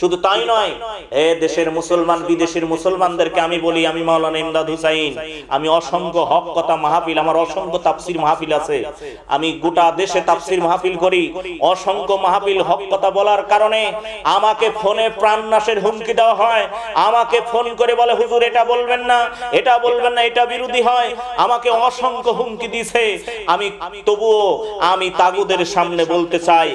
শুধু তাই নয়, এ দেশের মুসলমান, বিদেশের মুসলমানদেরকে আমি বলি, আমি মাওলানা ইমদাদ হুসাইন, আমি অসংখ্য হক কথা মাহফিল, আমার অসংখ্য তাফসির মাহফিল আছে। আমি গোটা দেশে তাফসির মাহফিল করি, অসংখ্য মাহফিল হক কথা বলার কারণে আমাকে ফোনে প্রাণনাশের হুমকি দেওয়া হয়, আমাকে ফোন করে বলে, হুজুর, এটা বলবেন না, এটা বলবেন না, এটা বিরোধী হয়। আমাকে অসংখ্য হুমকি দিছে আমি তবুও আমি তাগুদের সামনে বলতে চাই,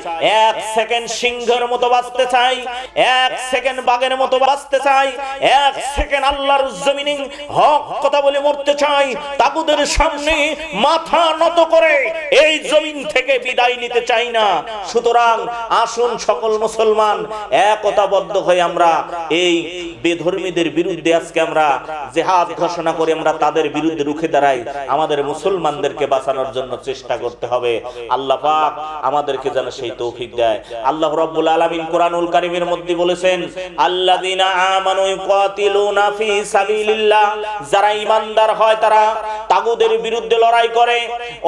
এক সেকেন্ড সিংহের মতো বাঁচতে চাই এক সেকেন্ড বাঘের মতো বাঁচতে চাই, এক সেকেন্ড আল্লাহর জমিনে হক কথা বলে মরতে চাই সামনে মাথা নত করে এই জমিন থেকে বিদায় নিতে চাই না। সুতরাং আসুন সকল মুসলমান, একতাবদ্ধ হয়ে আমরা এই বেধর্মীদের বিরুদ্ধে আজকে আমরা জেহাদ ঘোষণা করে আমরা তাদের বিরুদ্ধে রুখে দাঁড়াই। আমাদের মুসলমানদেরকে বাঁচানোর জন্য চেষ্টা করতে হবে। আল্লাহ পাক আমাদেরকে যেন সেই তৌফিক দেয়। আল্লাহ রাব্বুল আলামিন কোরআনুল কারীমের মধ্যে বলেছেন, আল্লাযীনা আমানু ইউকাতিলুনা ফি সাবিলিল্লাহ যারা ঈমানদার হয় তারা তাগুদের বিরুদ্ধে লড়াই করে।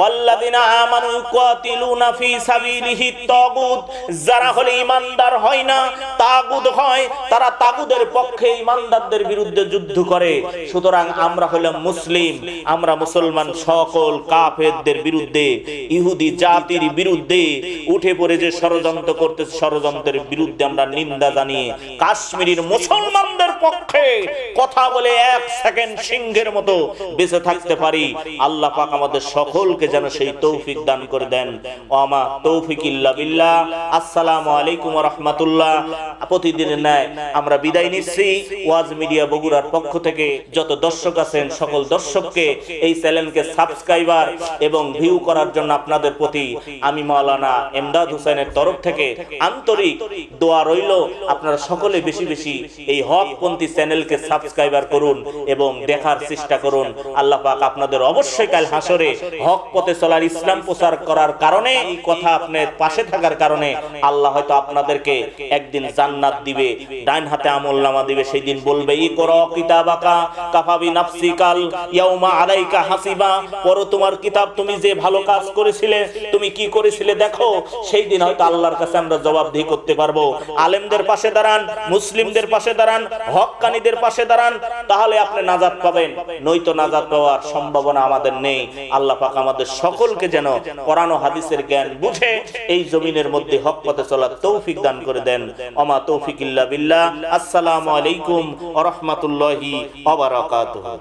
আল্লাযীনা আমানু ইউকাতিলুনা ফি সাবিলিহি তাগুত যারা হলে ঈমানদার হয় না তাগুদ হয়, তারা তাগুদের পক্ষে ইমানদারদের বিরুদ্ধে যুদ্ধ করে। সুতরাং আমরা হলাম মুসলিম, আমরা মুসলমান সকল কাফেরদের বিরুদ্ধে, ইহুদি জাতির বিরুদ্ধে উঠে পড়ে যে ষড়যন্ত্র করতে ষড়যন্ত্রের বিরুদ্ধে আমরা নিন্দা জানিয়ে কাশ্মীরের মুসলমানদের পক্ষে কথা বলে এক সেকেন্ড সিংহের মতো বেঁচে থাকতে পারি। আল্লাহ পাক আমাদের সকলকে যেন সেই তৌফিক দান করে দেন। ওয়ামা তৌফিক ইল্লা বিল্লাহ। আসসালামু আলাইকুম ওয়া রাহমাতুল্লাহ। প্রতিদিনের ন্যায় আমরা বিদায় নিচ্ছি। ওয়াজ মিডিয়া বগুড়ার পক্ষ থেকে যত দর্শক আছেন, সকল দর্শককে এই চ্যানেলকে সাবস্ক্রাইবার এবং ভিউ করার জন্য আপনাদের প্রতি আমি মাওলানা এমদাদ হোসেনের তরফ থেকে আন্তরিক দোয়া রইল। আপনারা সকলে বেশি বেশি এই হকপন্থী চ্যানেলকে সাবস্ক্রাইবার করুন এবং দেখার চেষ্টা করুন। আল্লাহ পাক আপনাদের অবশ্যই কাল হাসরে হক পথে চলার ইসলাম প্রচার করার কারণে, এই কথা আপনার পাশে থাকার কারণে আল্লাহ হয়তো আপনাদেরকে একদিন জান্নাত দিবে ডাইন হাতে আমল নামা দিবে সেই দিন বলবে, ই করো কিতাবাকা, কাফাবি নাফসিকাল ইয়াউমা আলাইকা হাসিবা। পড়ো তোমার কিতাব তুমি যে ভালো কাজ করেছিলে, তুমি কি করেছিলে দেখো, সেই দিন হয়তো আল্লাহর কাছে আমরা জবাবদিহি করতে পারব। আলেমদের পাশে দাঁড়ান, মুসলিমদের পাশে দাঁড়ান হক্কানীদের পাশে দাঁড়ান, তাহলে আপনি নাজাদ পাবেন। নয়তো নাজাদ পাওয়ার সম্ভাবনা আমাদের নেই। আল্লাহ পাক আমাদের সকলকে যেন কোরআন হাদিসের জ্ঞান বুঝে এই জমিনের মধ্যে হক পথে চলার তৌফিক দান করে দেন। অমা তৌফিক ইল্লা বিল্লাহ। আসসালামু আলাইকুম ওয়া রাহমাতুল্লাহি ওয়া বারাকাতুহু।